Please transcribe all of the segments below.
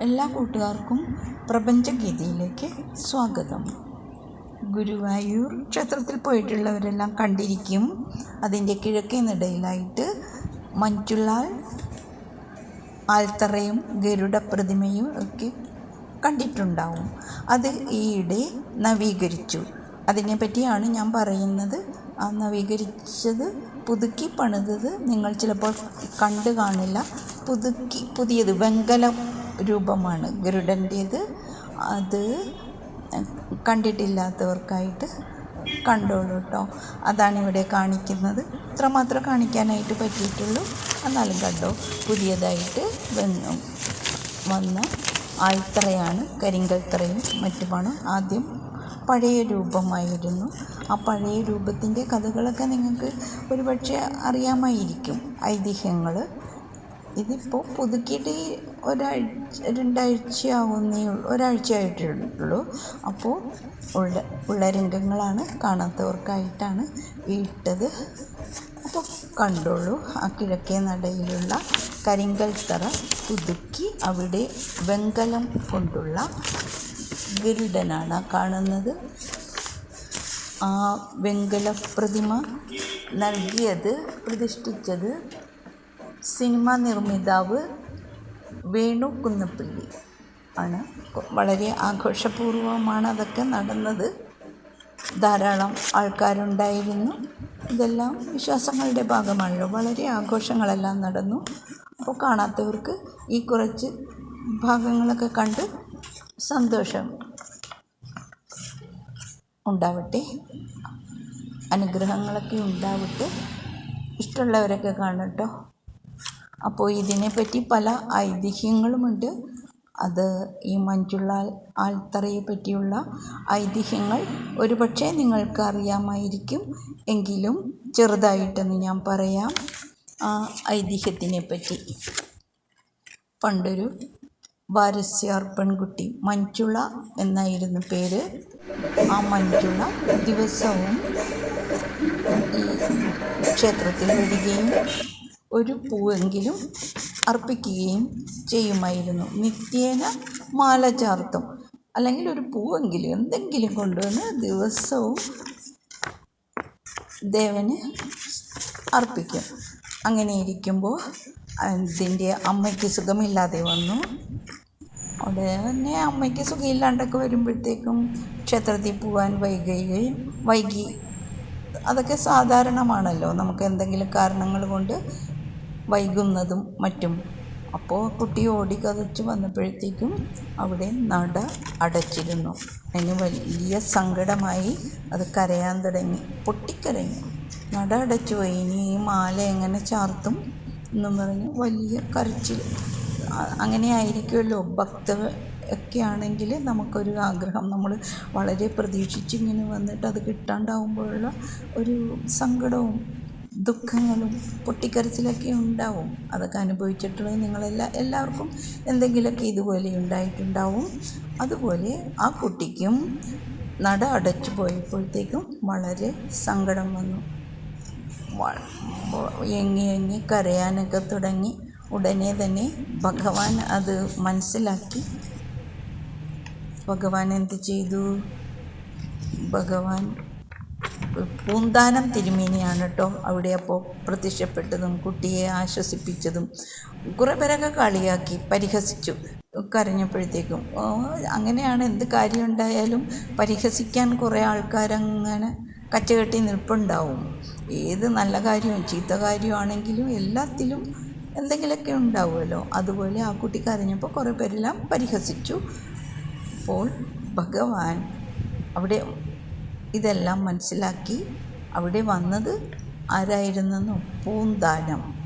എല്ലാ കൂട്ടുകാർക്കും പ്രപഞ്ചഗീതയിലേക്ക് സ്വാഗതം. ഗുരുവായൂർ ക്ഷേത്രത്തിൽ പോയിട്ടുള്ളവരെല്ലാം കണ്ടിരിക്കും. അതിന്റെ കിഴക്കേ നിടയിലായിട്ട് മഞ്ചുളാൽ ആൽത്തറയും ഗരുഡ പ്രതിമയും ഒക്കെ കണ്ടിട്ടുണ്ടാവും. അത് ഈയിടെ നവീകരിച്ചു. അതിനെപ്പറ്റിയാണ് ഞാൻ പറയുന്നത്. ആ നവീകരിച്ചത് പുതുക്കി പണിതത് നിങ്ങൾ ചിലപ്പോൾ കണ്ടു കാണില്ല. പുതുക്കി പുതിയത് വെങ്കല രൂപമാണ്. ഗരുഡന്റേത് അത് കണ്ടിട്ടില്ലാത്തവർക്കായിട്ട് കണ്ടോളൂ കേട്ടോ അതാണ് ഇവിടെ കാണിക്കുന്നത്. ഇത്രമാത്രം കാണിക്കാനായിട്ട് പറ്റിയിട്ടുള്ളൂ. എന്നാലും കണ്ടോ പുതിയതായിട്ട് വന്നു വന്ന ആൽത്തറയാണ് കരിങ്കൽത്തറയും മറ്റുമാണ്. ആദ്യം പഴയ രൂപമായിരുന്നു. ആ പഴയ രൂപത്തിന്റെ കഥകളൊക്കെ നിങ്ങൾക്ക് ഒരുപക്ഷെ അറിയാമായിരിക്കും. ഐതിഹ്യങ്ങൾ ഇതിപ്പോൾ പുതുക്കിയിട്ട് ഒരാഴ്ച രണ്ടാഴ്ച ആവുന്നേ ഉള്ളൂ ഒരാഴ്ച ആയിട്ടുള്ളൂ അപ്പോൾ ഉള്ള ഉള്ള രംഗങ്ങളാണ് കാണാത്തവർക്കായിട്ടാണ് ഇട്ടത്. അപ്പോൾ കണ്ടോളൂ ആ കിഴക്കേ നടയിലുള്ള കരിങ്കൽ തറ പുതുക്കി അവിടെ വെങ്കലം കൊണ്ടുള്ള ഗരുഡനാണ് കാണുന്നത്. ആ വെങ്കല പ്രതിമ നൽകിയത് പ്രതിഷ്ഠിച്ചത് സിനിമാ നിർമ്മിതാവ് വേണു കുന്നപ്പള്ളി ആണ്. വളരെ ആഘോഷപൂർവമാണ് അതൊക്കെ നടന്നത്. ധാരാളം ആൾക്കാരുണ്ടായിരുന്നു. ഇതെല്ലാം വിശ്വാസങ്ങളുടെ ഭാഗമാണല്ലോ. വളരെ ആഘോഷങ്ങളെല്ലാം നടന്നു. അപ്പോൾ കാണാത്തവർക്ക് ഈ കുറച്ച് ഭാഗങ്ങളൊക്കെ കണ്ട് സന്തോഷം ഉണ്ടാവട്ടെ. അനുഗ്രഹങ്ങളൊക്കെ ഉണ്ടാവട്ടെ. ഇഷ്ടമുള്ളവരൊക്കെ കാണട്ടോ അപ്പോൾ ഇതിനെപ്പറ്റി പല ഐതിഹ്യങ്ങളുമുണ്ട്. അത് ഈ മഞ്ജുള ആൽത്തറയെ പറ്റിയുള്ള ഐതിഹ്യങ്ങൾ ഒരുപക്ഷെ നിങ്ങൾക്ക് അറിയാമായിരിക്കും എങ്കിലും ചെറുതായിട്ടൊന്ന് ഞാൻ പറയാം ആ ഐതിഹ്യത്തിനെ പറ്റി പണ്ടൊരു ഭാരസ്യാർ പെൺകുട്ടി എന്നായിരുന്നു പേര്. ആ മഞ്ചുള ദിവസവും ഈ ക്ഷേത്രത്തിൽ വരികയും ഒരു പൂവെങ്കിലും അർപ്പിക്കുകയും ചെയ്യുമായിരുന്നു. നിത്യേന മാല ചാർത്തും. അല്ലെങ്കിൽ ഒരു പൂവെങ്കിലും എന്തെങ്കിലും കൊണ്ടുവന്ന് ദിവസവും ദേവന് അർപ്പിക്കും. അങ്ങനെ ഇരിക്കുമ്പോൾ ഇതിന്റെ അമ്മയ്ക്ക് സുഖമില്ലാതെ വന്നു. ഉടനെ അമ്മയ്ക്ക് സുഖമില്ലാണ്ടൊക്കെ വരുമ്പോഴത്തേക്കും ക്ഷേത്രത്തിൽ പോകാൻ വൈകുകയും വൈകി. അതൊക്കെ സാധാരണമാണല്ലോ. നമുക്ക് എന്തെങ്കിലും കാരണങ്ങൾ കൊണ്ട് വൈകുന്നതും മറ്റും. അപ്പോൾ കുട്ടി ഓടിക്കതച്ച് വന്നപ്പോഴത്തേക്കും അവിടെ നട അടച്ചിരുന്നു. അതിന് വലിയ സങ്കടമായി അത് കരയാൻ തുടങ്ങി. പൊട്ടിക്കരഞ്ഞു. നട അടച്ചു പോയി. ഇനി ഈ മാല എങ്ങനെ ചാർത്തും എന്നും പറഞ്ഞ് വലിയ കരച്ചിൽ. അങ്ങനെ ആയിരിക്കുമല്ലോ. ഭക്ത ഒക്കെ ആണെങ്കിൽ നമുക്കൊരു ആഗ്രഹം. നമ്മൾ വളരെ പ്രതീക്ഷിച്ചിങ്ങനെ വന്നിട്ട് അത് കിട്ടാണ്ടാവുമ്പോഴുള്ള ഒരു സങ്കടവും ദുഃഖങ്ങളും പൊട്ടിക്കരച്ചിലൊക്കെ ഉണ്ടാവും. അതൊക്കെ അനുഭവിച്ചിട്ടുള്ളത് നിങ്ങളെല്ലാ എല്ലാവർക്കും എന്തെങ്കിലുമൊക്കെ ഇതുപോലെ ഉണ്ടായിട്ടുണ്ടാവും. അതുപോലെ ആ കുട്ടിക്കും നട അടച്ചു പോയപ്പോഴത്തേക്കും വളരെ സങ്കടം വന്നു. എങ്ങി എങ്ങി കരയാനൊക്കെ തുടങ്ങി ഉടനെ തന്നെ ഭഗവാൻ അത് മനസ്സിലാക്കി. ഭഗവാൻ എന്ത് ചെയ്തു? ഭഗവാൻ പൂന്താനം തിരുമേനിയാണ് കേട്ടോ അവിടെ അപ്പോൾ പ്രത്യക്ഷപ്പെട്ടതും കുട്ടിയെ ആശ്വസിപ്പിച്ചതും. കുറേ പേരൊക്കെ കളിയാക്കി പരിഹസിച്ചു കരഞ്ഞപ്പോഴത്തേക്കും. അങ്ങനെയാണ് എന്ത് കാര്യം ഉണ്ടായാലും പരിഹസിക്കാൻ കുറേ ആൾക്കാരങ്ങനെ കച്ചകെട്ടി നിൽപ്പുണ്ടാവും. ഏത് നല്ല കാര്യവും ചീത്ത കാര്യമാണെങ്കിലും എല്ലാത്തിലും എന്തെങ്കിലുമൊക്കെ ഉണ്ടാവുമല്ലോ. അതുപോലെ ആ കുട്ടി കരഞ്ഞപ്പോൾ കുറേ പേരെല്ലാം പരിഹസിച്ചു. അപ്പോൾ ഭഗവാൻ അവിടെ ഇതെല്ലാം മനസ്സിലാക്കി അവിടെ വന്നത് ആരായിരുന്നെന്നോ പൂന്താനം.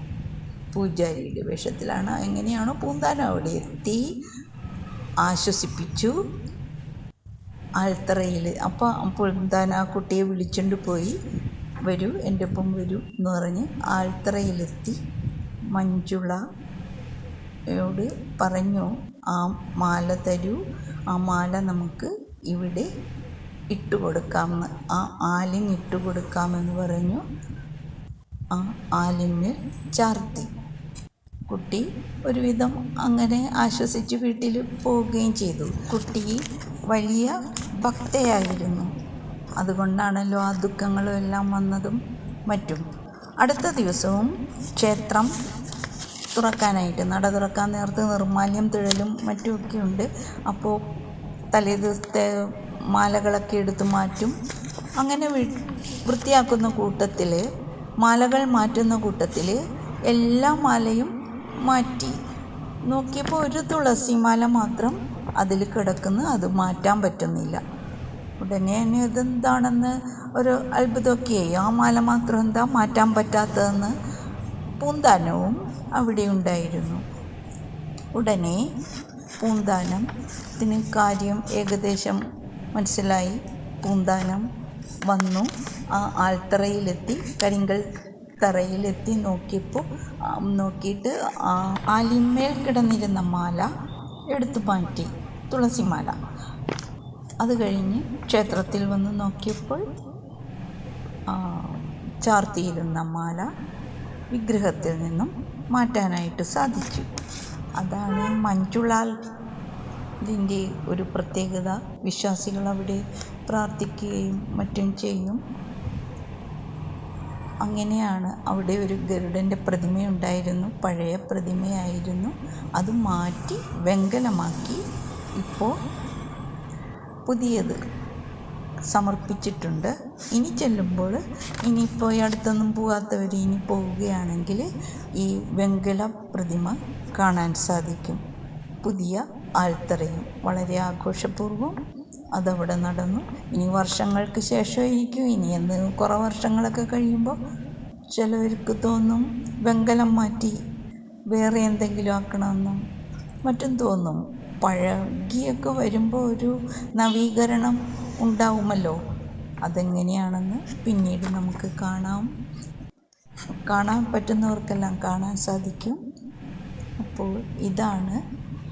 പൂജാരിയുടെ വേഷത്തിലാണ്. എങ്ങനെയാണോ പൂന്താനം അവിടെ എത്തി. ആശ്വസിപ്പിച്ചു. ആൽത്തറയിൽ അപ്പോൾ പൂന്താനം ആ കുട്ടിയെ വിളിച്ചുകൊണ്ട് പോയി. വരൂ എന്റെ ഒപ്പം വരൂ എന്ന് പറഞ്ഞ് ആൽത്തറയിലെത്തി. മഞ്ജുളയോട് പറഞ്ഞു ആ മാല തരൂ. ആ മാല നമുക്ക് ഇവിടെ ഇട്ട് കൊടുക്കാമെന്ന് ആ ആലിന് ഇട്ട് കൊടുക്കാമെന്ന് പറഞ്ഞു. ആ ആലിന്മേൽ ചാർത്തി കുട്ടി ഒരുവിധം അങ്ങനെ ആശ്വസിച്ച് വീട്ടിൽ പോവുകയും ചെയ്തു. കുട്ടി വലിയ ഭക്തയായിരുന്നു. അതുകൊണ്ടാണല്ലോ ആ ദുഃഖങ്ങളും എല്ലാം വന്നതും മറ്റും. അടുത്ത ദിവസവും ക്ഷേത്രം തുറക്കാനായിട്ട് നട തുറക്കാൻ നേരത്ത് നിർമാല്യം തിഴലും മറ്റുമൊക്കെയുണ്ട് അപ്പോൾ തലേ ദിവസത്തെ മാലകളൊക്കെ എടുത്തു മാറ്റും. അങ്ങനെ വൃത്തിയാക്കുന്ന കൂട്ടത്തിൽ മാലകൾ മാറ്റുന്ന കൂട്ടത്തിൽ എല്ലാ മാലയും മാറ്റി. നോക്കിയപ്പോൾ ഒരു തുളസി മാല മാത്രം അതിൽ കിടക്കുന്ന അത് മാറ്റാൻ പറ്റുന്നില്ല. ഉടനെ തന്നെ ഇതെന്താണെന്ന് ഒരു അത്ഭുതമൊക്കെയായി. ആ മാല മാത്രം എന്താ മാറ്റാൻ പറ്റാത്തതെന്ന് പൂന്താനവും അവിടെ ഉണ്ടായിരുന്നു. ഉടനെ പൂന്താനത്തിന് കാര്യം ഏകദേശം മനസ്സിലായി. പൂന്താനം വന്നു. ആ ആൽത്തറയിലെത്തി കരിങ്കൽ തറയിലെത്തി നോക്കിയപ്പോൾ നോക്കിയിട്ട് ആലിന്മേൽ കിടന്നിരുന്ന മാല എടുത്തു മാറ്റി തുളസി മാല അത് കഴിഞ്ഞ് ക്ഷേത്രത്തിൽ വന്ന് നോക്കിയപ്പോൾ ചാർത്തിയിരുന്ന മാല വിഗ്രഹത്തിൽ നിന്നും മാറ്റാനായിട്ട് സാധിച്ചു. അതാണ് മഞ്ജുളാൽ ഇതിന്റെ ഒരു പ്രത്യേകത വിശ്വാസികൾ അവിടെ പ്രാർത്ഥിക്കുകയും മറ്റും ചെയ്യും. അങ്ങനെയാണ് അവിടെ ഒരു ഗരുഡന്റെ പ്രതിമയുണ്ടായിരുന്നു പഴയ പ്രതിമയായിരുന്നു. അത് മാറ്റി വെങ്കലമാക്കി ഇപ്പോൾ പുതിയത് സമർപ്പിച്ചിട്ടുണ്ട്. ഇനി ചെല്ലുമ്പോൾ ഇനിയിപ്പോൾ ഈ അടുത്തൊന്നും പോകാത്തവർ ഇനി പോവുകയാണെങ്കിൽ ഈ വെങ്കല പ്രതിമ കാണാൻ സാധിക്കും. പുതിയ ആൽത്തറയും വളരെ ആഘോഷപൂർവം അതവിടെ നടന്നു. ഇനി വർഷങ്ങൾക്ക് ശേഷമായിരിക്കും. ഇനി എന്ന് കുറേ വർഷങ്ങളൊക്കെ കഴിയുമ്പോൾ ചിലവർക്ക് തോന്നും വെങ്കലം മാറ്റി വേറെ എന്തെങ്കിലും ആക്കണമെന്നും മറ്റും തോന്നും. പഴകിയൊക്കെ വരുമ്പോൾ ഒരു നവീകരണം ഉണ്ടാവുമല്ലോ. അതെങ്ങനെയാണെന്ന് പിന്നീട് നമുക്ക് കാണാം. കാണാൻ പറ്റുന്നവർക്കെല്ലാം കാണാൻ സാധിക്കും. അപ്പോൾ ഇതാണ്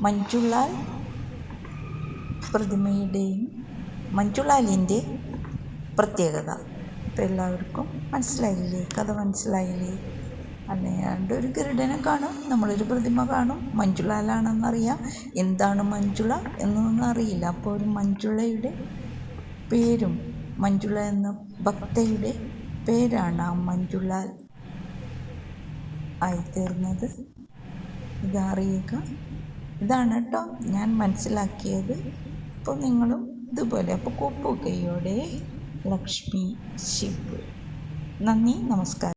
മഞ്ജുളാൽ പ്രതിമയുടെയും മഞ്ജുളാലിന്റെ പ്രത്യേകത. ഇപ്പം എല്ലാവർക്കും മനസ്സിലായില്ലേ? കഥ മനസ്സിലായില്ലേ? അല്ലാണ്ട് ഒരു ഗരുഡനെ കാണും നമ്മളൊരു പ്രതിമ കാണും. മഞ്ജുളാലാണെന്നറിയാം. എന്താണ് മഞ്ജുള എന്നൊന്നും അറിയില്ല അപ്പോൾ ഒരു മഞ്ജുളയുടെ പേരും മഞ്ജുള എന്ന ഭക്തയുടെ പേരാണ് ആ മഞ്ജുളാൽ ആയിത്തീർന്നത്. ഇതറിയുക ഇതാണ് കേട്ടോ ഞാൻ മനസ്സിലാക്കിയത്. അപ്പോൾ നിങ്ങളും ഇതുപോലെ അപ്പോൾ കൊപ്പുകയോടെ ലക്ഷ്മി ശിവ് നന്ദി നമസ്കാരം.